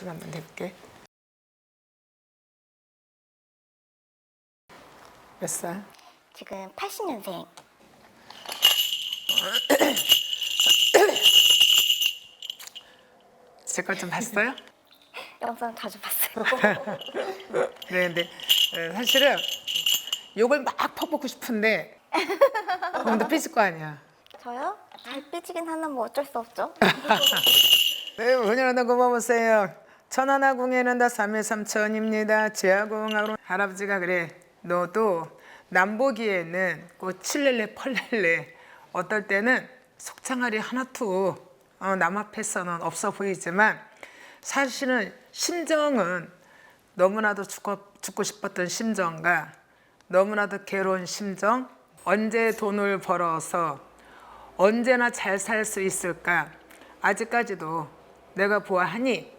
좀 한번 해볼게. 몇 살? 지금 80년생. 제걸좀 봤어요? 영상 자주 봤어요. 네, 근데 어, 사실은 욕을 막 퍼붓고 싶은데 그럼 또 삐질 거 아니야. 저요? 잘 삐지긴 하나 뭐 어쩔 수 없죠. 네, 은연하다 고마우세요. 천안하 궁에는 다 3일 3천입니다. 지하궁하고 할아버지가 그래. 너도 남보기에는 꼭 칠렐레 펄렐레 어떨 때는 속창알이 하나도 어, 남 앞에서는 없어 보이지만 사실은 심정은 너무나도 죽고, 죽고 싶었던 심정과 너무나도 괴로운 심정 언제 돈을 벌어서 언제나 잘 살 수 있을까? 아직까지도 내가 보아하니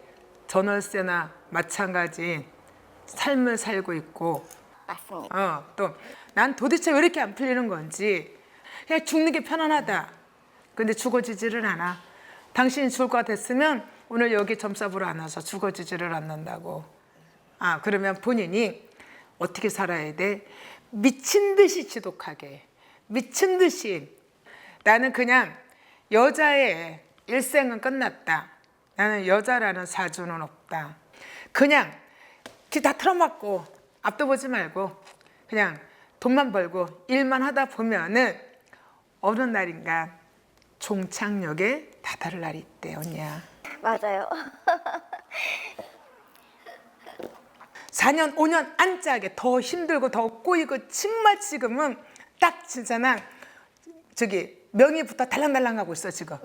전월세나 마찬가지 삶을 살고 있고 맞습니다. 어, 또 난 도대체 왜 이렇게 안 풀리는 건지 그냥 죽는 게 편안하다. 근데 죽어지지를 않아. 당신이 죽을 것 같았으면 오늘 여기 점사부를 안 와서 죽어지지를 않는다고. 아 그러면 본인이 어떻게 살아야 돼? 미친 듯이 지독하게 미친 듯이 나는 그냥 여자의 일생은 끝났다. 나는 여자라는 사주는 없다. 그냥 귀다 틀어막고 앞도 보지 말고 그냥 돈만 벌고 일만 하다 보면은 어느 날인가 종착역에 다다를 날이 있대 언니야. 맞아요. 4년 5년 안 짜게 더 힘들고 더 꼬이고 정말 지금은 딱 진짜 난 저기 명의부터 달랑달랑하고 있어 지금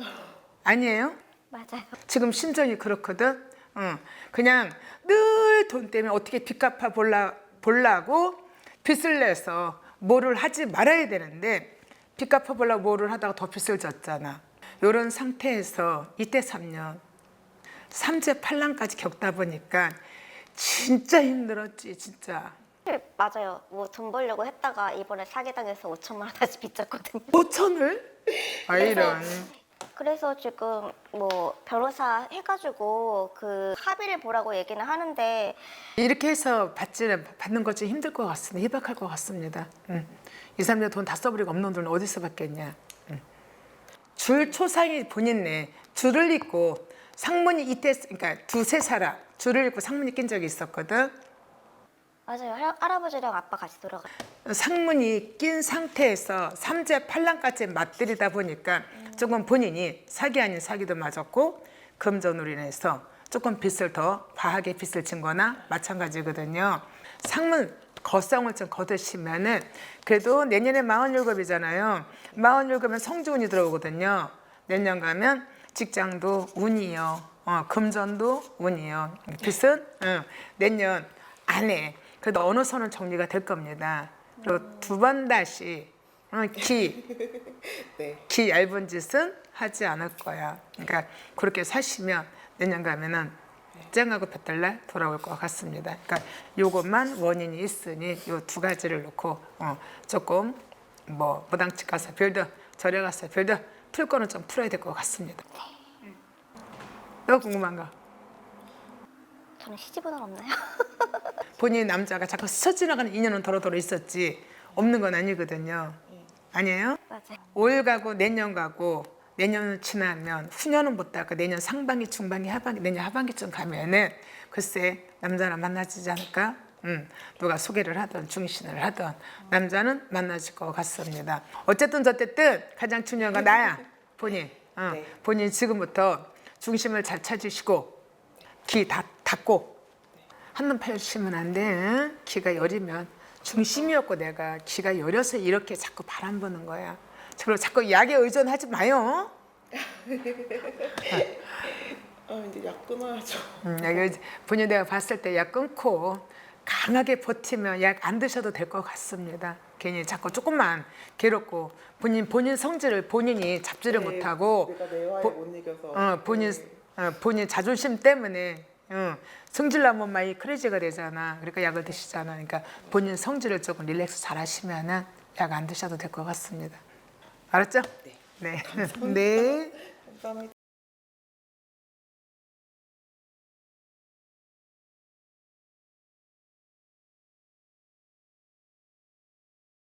아니에요? 맞아요. 지금 심정이 그렇거든. 응. 그냥 늘 돈 때문에 어떻게 빚 갚아 볼라, 볼라고 빚을 내서 뭐를 하지 말아야 되는데 빚 갚아 볼라고 뭐를 하다가 더 빚을 졌잖아. 이런 상태에서 이때 3년 삼재 팔랑까지 겪다 보니까 진짜 힘들었지 진짜. 네, 맞아요. 뭐 돈 벌려고 했다가 이번에 사기당해서 5천만 원 다시 빚졌거든요. 5천을? 아 이런. 그래서 지금 뭐 변호사 해가지고 그 합의를 보라고 얘기는 하는데 이렇게 해서 받지는 받는 것 좀 힘들 것 같습니다. 희박할 것 같습니다. 응. 2, 3년 돈다 써버리고 없는 돈은 어디서 받겠냐. 응. 줄 초상이 본인네 줄을 잇고 상문이 이때 그러니까 두세 사람 줄을 잇고 상문이 낀 적이 있었거든. 맞아요. 할- 할아버지랑 아빠 같이 돌아가. 상문이 낀 상태에서 삼재 팔랑까지 맞들이다 보니까 조금 본인이 사기 아닌 사기도 맞았고 금전으로 인해서 조금 빚을 더 과하게 빚을 진 거나 마찬가지거든요. 상문 거성을 좀 거두시면은 그래도 내년에 47이잖아요. 47이면 성주운이 들어오거든요. 내년 가면 직장도 운이요. 어, 금전도 운이요. 빚은 응, 내년 안에 그래도 어느 선은 정리가 될 겁니다. 그리고 두번 다시 어, 기, 기 얇은 짓은 하지 않을 거야. 그러니까 그렇게 사시면 내년 가면은 쨍하고 볕들날 돌아올 것 같습니다. 그러니까 요것만 원인이 있으니 요 두 가지를 놓고 어, 조금 뭐 무당집 가서 별도 절에 가서 별도 풀 거는 좀 풀어야 될 것 같습니다. 또 궁금한 거? 저는 시집은 없나요? 본인 남자가 자꾸 스쳐 지나가는 인연은 도로도로 있었지 없는 건 아니거든요. 아니에요? 맞아요. 올 가고 내년 가고 내년을 지나면 후년은 못 닦고 내년 상반기, 중반기, 하반기, 내년 하반기쯤 가면은 글쎄 남자랑 만나지지 않을까? 음, 누가 소개를 하든 중신을 하든 남자는 만나질 것 같습니다. 어쨌든 저쨌든 가장 중요한 건 나야 본인. 어, 본인 지금부터 중심을 잘 찾으시고 귀다 닫고 한눈 팔시면 안 돼. 응? 귀가 여리면 중심이었고 내가 귀가 여려서 이렇게 자꾸 바람 부는 거야. 그리고 자꾸 약에 의존하지 마요. 아 이제 약 끊어야죠. 음, 본인 내가 봤을 때 약 끊고 강하게 버티면 약 안 드셔도 될 것 같습니다. 괜히 자꾸 조금만 괴롭고 본인 본인 성질을 본인이 잡지를 네, 못하고 내가 내 화에 보- 못 이겨서. 어, 본인 네. 어, 본인 자존심 때문에 어, 성질 나면 많이 크레이지가 되잖아. 그러니까 약을 드시잖아. 그러니까 본인 성질을 조금 릴렉스 잘 하시면은 약 안 드셔도 될 것 같습니다. 알았죠? 네. 네. 네. 감사합니다.